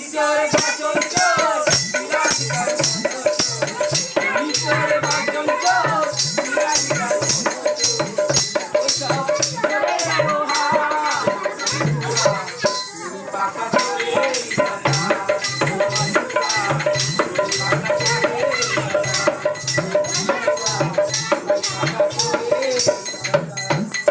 ঈশ্বর শাসন